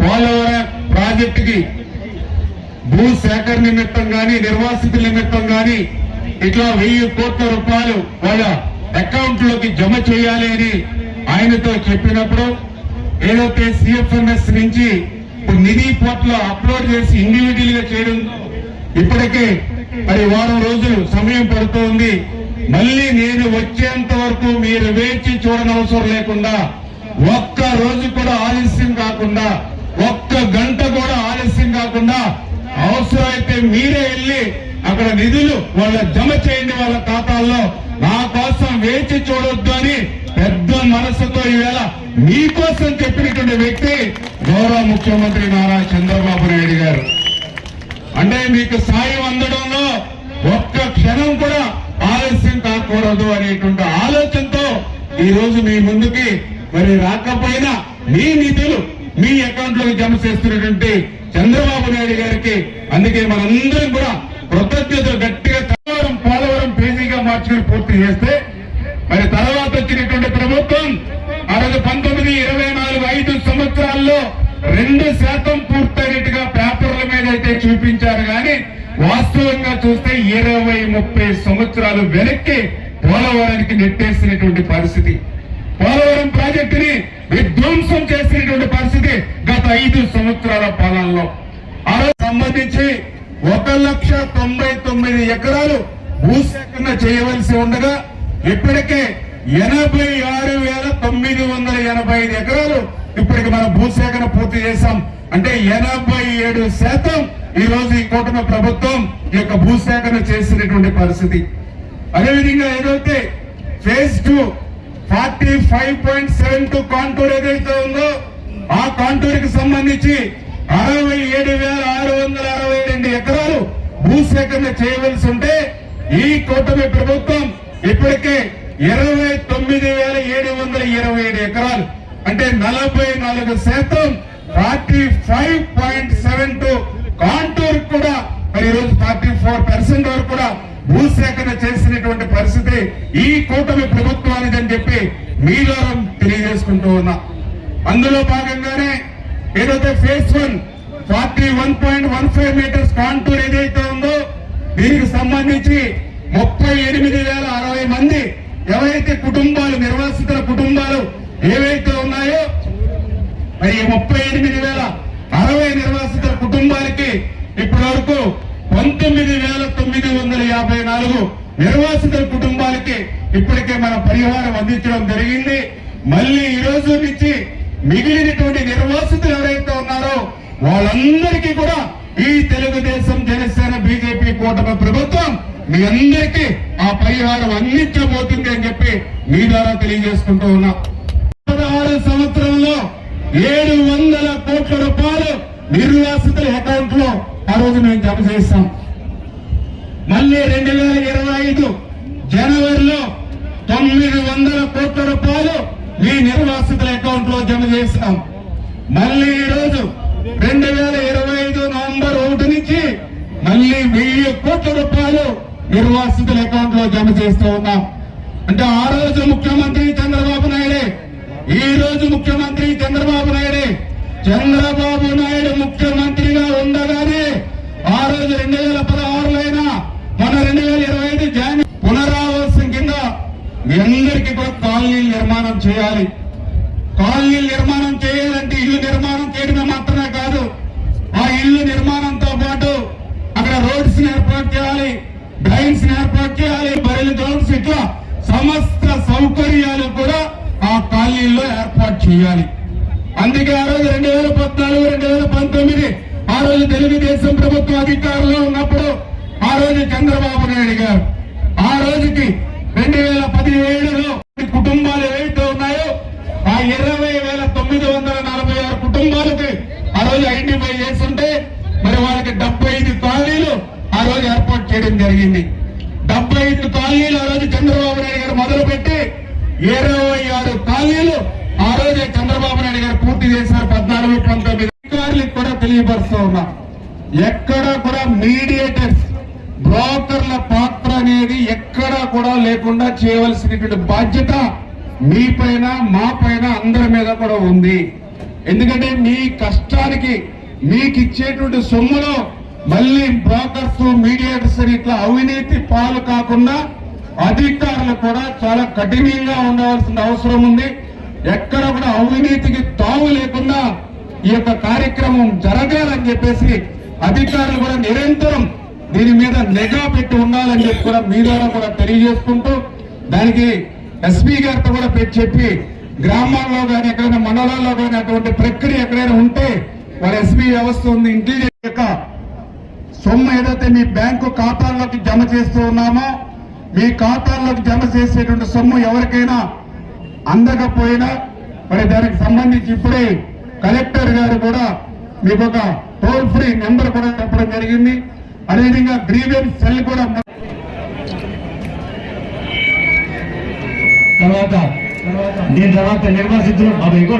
పోలవరం ప్రాజెక్టుకి భూ సేకరణ నిమిత్తం గాని నిర్వాసితుల నిమిత్తం గాని ఇట్లా వెయ్యి కోట్ల రూపాయలు వాళ్ళ అకౌంట్లోకి జమ చేయాలి అని ఆయనతో చెప్పినప్పుడు ఏదైతే సిఎఫ్ఎంఎస్ నుంచి నిధి పోర్టల్ అప్లోడ్ చేసి ఇండివిజువల్గా చేయడం ఇప్పటికే మరి వారం రోజులు సమయం పడుతోంది. మళ్ళీ నేను వచ్చేంత వరకు మీరు వేచి చూడనవసరం లేకుండా ఒక్క రోజు కూడా ఆలస్యం కాకుండా ఒక్క గంట కూడా ఆలస్యం కాకుండా అవసరమైతే మీరే వెళ్ళి అక్కడ నిధులు వాళ్ళ జమ చేయండి వాళ్ళ ఖాతాల్లో. నా కోసం వేచి చూడొద్దు అని పెద్ద మనసుతో ఈవేళ మీకోసం చెప్పినటువంటి వ్యక్తి గౌరవ ముఖ్యమంత్రి నారా చంద్రబాబు నాయుడు గారు. అంటే మీకు సాయం అందడంలో ఒక్క క్షణం కూడా ఆలస్యం కాకూడదు అనేటువంటి ఆలోచనతో ఈ రోజు మీ ముందుకి మరి రాకపోయినా మీ నిధులు మీ అకౌంట్లోకి జమ చేస్తున్నటువంటి చంద్రబాబు నాయుడు గారికి అందుకే మనందరం కూడా కృతజ్ఞతలు గట్టిగా పోలవరం పోలవరం పేజీగా మార్చుకుని పూర్తి చేస్తే మరి తర్వాత వచ్చినటువంటి ప్రభుత్వం ఆ రోజు పంతొమ్మిది ఇరవై నాలుగు ఐదు సంవత్సరాల్లో రెండు శాతం పూర్తయినట్టుగా పేపర్ల మీద అయితే చూపించారు కానీ వాస్తవంగా చూస్తే ఇరవై ముప్పై సంవత్సరాలు వెనక్కి పోలవరానికి నెట్టేసినటువంటి పరిస్థితి. పోలవరం ప్రాజెక్టుని విధ్వంసం చేసినటువంటి పరిస్థితి గత ఐదు సంవత్సరాల పాలనలో. ఆ సంబంధించి ఒక లక్ష తొంభై తొమ్మిది ఎకరాలు భూసేకరణ చేయవలసి ఉండగా ఇప్పటికే ఎనభై ఆరు వేల తొమ్మిది వందల ఎనభై ఐదు ఎకరాలు ఇప్పటికి మనం భూసేకరణ పూర్తి చేశాం. అంటే ఎనభై ఏడు శాతం ఈ రోజు ఈ కూటమి ప్రభుత్వం ఈ యొక్క భూసేకరణ చేసినటువంటి పరిస్థితి. అదేవిధంగా ఏదైతే phase two forty five point seven two contour ఏదైతే ఉందో ఆ కాంటూర్కి సంబంధించి అరవై ఏడు వేల ఆరు వందల అరవై రెండు ఎకరాలు భూసేకరణ చేయవలసి ఉంటే ఈ కూటమి ప్రభుత్వం ఇప్పటికే ఇరవై తొమ్మిది వేల ఏడు వందల ఇరవై ఏడు ఎకరాలు అంటే నలభై నాలుగు శాతం forty five point seven two contour కూడా మరి ఈరోజు ఫార్టీ ఫోర్ పర్సెంట్ వరకు కూడా భూసేకరణ చేసినటువంటి పరిస్థితి ఈ కూటమి ప్రభుత్వానికి అని చెప్పి మీలో తెలియజేసుకుంటూ ఉన్నా. అందులో భాగంగానే ఏదైతే phase one forty one point one five meters contour ఏదైతే ఉందో దీనికి సంబంధించి ముప్పై ఎనిమిది వేల అరవై మంది ఎవరైతే కుటుంబాలు నిర్వాసితుల కుటుంబాలు ఏవైతే ఉన్నాయో మరి ఈ ముప్పై ఎనిమిది వేల అరవై నిర్వాసితుల కుటుంబాలకి ఇప్పటి వరకు పంతొమ్మిది వేల తొమ్మిది వందల యాభై నాలుగు నిర్వాసితుల కుటుంబాలకి ఇప్పటికే మన పరిహారం అందించడం జరిగింది. మళ్ళీ ఈ రోజు నుంచి మిగిలినటువంటి నిర్వాసితులు ఎవరైతే ఉన్నారో వాళ్ళందరికీ కూడా ఈ తెలుగుదేశం జనసేన బీజేపీ కూటమి ప్రభుత్వం మీ అందరికీ ఆ పరిహారం అందించబోతుంది అని చెప్పి మీ ద్వారా తెలియజేసుకుంటూ ఉన్నా. పదహారు సంవత్సరంలో ఏడు వందల కోట్ల రూపాయలు నిర్వాసితుల అకౌంట్లో రోజు మేము జమ చేస్తాం. మళ్ళీ రెండు వేల ఇరవై ఐదు జనవరిలో తొమ్మిది వందల కోట్ల రూపాయలు మీ నిర్వాసితుల అకౌంట్లో జమ చేస్తాం. మళ్ళీ ఈ రోజు రెండు వేల ఇరవై ఐదు నవంబర్ ఒకటి నుంచి మళ్ళీ వెయ్యి కోట్ల రూపాయలు నిర్వాసితుల అకౌంట్లో జమ చేస్తూ ఉన్నాం. అంటే ఆ రోజు ముఖ్యమంత్రి చంద్రబాబు నాయుడే ఈ రోజు ముఖ్యమంత్రి చంద్రబాబు నాయుడే చంద్రబాబు నాయుడు ముఖ్య రెండు వేల పదహారులో అయినా మన రెండు వేల ఇరవై ఐదు జాన్ పునరావాసం కింద మీ అందరికీ కూడా కాలనీలు నిర్మాణం చేయాలి. కాలనీలు నిర్మాణం చేయాలంటే ఇల్లు నిర్మాణం చేయడమే మాత్రమే కాదు ఆ ఇల్లు నిర్మాణంతో పాటు అక్కడ రోడ్స్ ఏర్పాటు చేయాలి డ్రైన్స్ ఏర్పాటు చేయాలి బయలు గ్రౌండ్స్ ఇట్లా సమస్త సౌకర్యాలు కూడా ఆ కాలనీల్లో ఏర్పాటు చేయాలి. అందుకే ఆ రోజు రెండు వేల పద్నాలుగు రెండు వేల పంతొమ్మిది ఆ రోజు తెలుగుదేశం ప్రభుత్వం అధికారులు ఉన్నప్పుడు ఆ రోజు చంద్రబాబు నాయుడు గారు ఆ రోజుకి రెండు వేల పదిహేడులో కుటుంబాలు ఏవైతే ఉన్నాయో ఆ ఇరవై వేల తొమ్మిది వందల నలభై ఆరు కుటుంబాలకి ఆ రోజు ఐడెంటిఫై చేస్తుంటే మరి వాళ్ళకి డెబ్బై ఐదు కాలనీలు ఆ రోజు ఏర్పాటు చేయడం జరిగింది. డెబ్బై ఐదు కాలనీలు ఆ రోజు చంద్రబాబు నాయుడు గారు మొదలుపెట్టి ఇరవై ఆరు కాలనీలు ఆ రోజే చంద్రబాబు నాయుడు గారు పూర్తి చేశారు. పద్నాలుగు పంతొమ్మిది అధికారులకు కూడా తెలియపరుస్తూ ఉన్నా. ఎక్కడ కూడా మీడియేటర్స్ బ్రోకర్ల పాత్ర అనేది ఎక్కడా కూడా లేకుండా చేయవలసినటువంటి బాధ్యత మీ పైన మా పైన అందరి మీద కూడా ఉంది. ఎందుకంటే మీ కష్టానికి మీకు ఇచ్చేటువంటి సొమ్ములో మళ్ళీ బ్రోకర్స్ మీడియేటర్స్ ఇట్లా అవినీతి పాలు కాకుండా అధికారులు కూడా చాలా కఠినంగా ఉండవలసిన అవసరం ఉంది. ఎక్కడ కూడా అవినీతికి తావు లేకుండా ఈ యొక్క కార్యక్రమం జరగాలని చెప్పేసి అధికారులు కూడా నిరంతరం దీని మీద నిఘా పెట్టి ఉండాలని చెప్పి కూడా మీ ద్వారా కూడా తెలియజేసుకుంటూ దానికి ఎస్పీ గారితో కూడా పెట్టి చెప్పి గ్రామాల్లో కానీ ఎక్కడైనా మండలాల్లో కానీ అటువంటి ప్రక్రియ ఎక్కడైనా ఉంటే వాళ్ళ ఎస్బీ వ్యవస్థ ఉంది. ఇంటెలిజెన్స్ యొక్క సొమ్ము ఏదైతే మీ బ్యాంకు ఖాతాల్లోకి జమ చేస్తూ ఉన్నామో మీ ఖాతాల్లోకి జమ చేసేటువంటి సొమ్ము ఎవరికైనా అందకపోయినా మరి దానికి సంబంధించి ఇప్పుడే కలెక్టర్ గారు కూడా మీకు ఒక టోల్ ఫ్రీ నెంబర్ కూడా చెప్పడం జరిగింది. అదేవిధంగా గ్రీవెన్స్ సెల్ కూడా తర్వాత దీని తర్వాత నిర్మల అవి బాబు ఎక్కువ